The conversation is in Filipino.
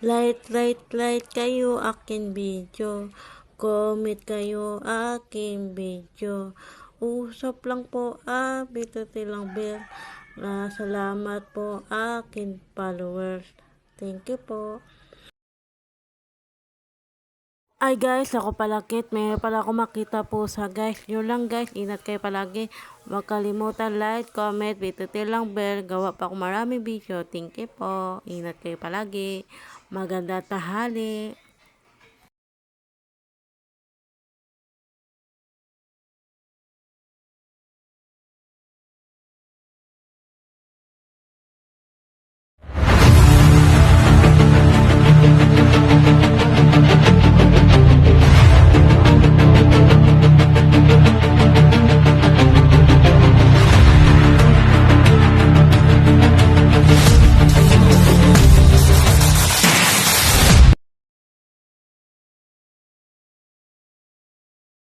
Like, like, like kayo akin video. Comment kayo aking video. Usap lang po, ah, bituti lang bell. Ah, salamat po akin followers. Thank you po. Ay guys, ako pala Kit. May pala ako makita po sa guys. Yun lang guys, ingat kayo palagi. Huwag kalimutan like, comment, bituti lang bell. Gawa pa ako maraming video. Thank you po. Ingat kayo palagi. Maganda tahali.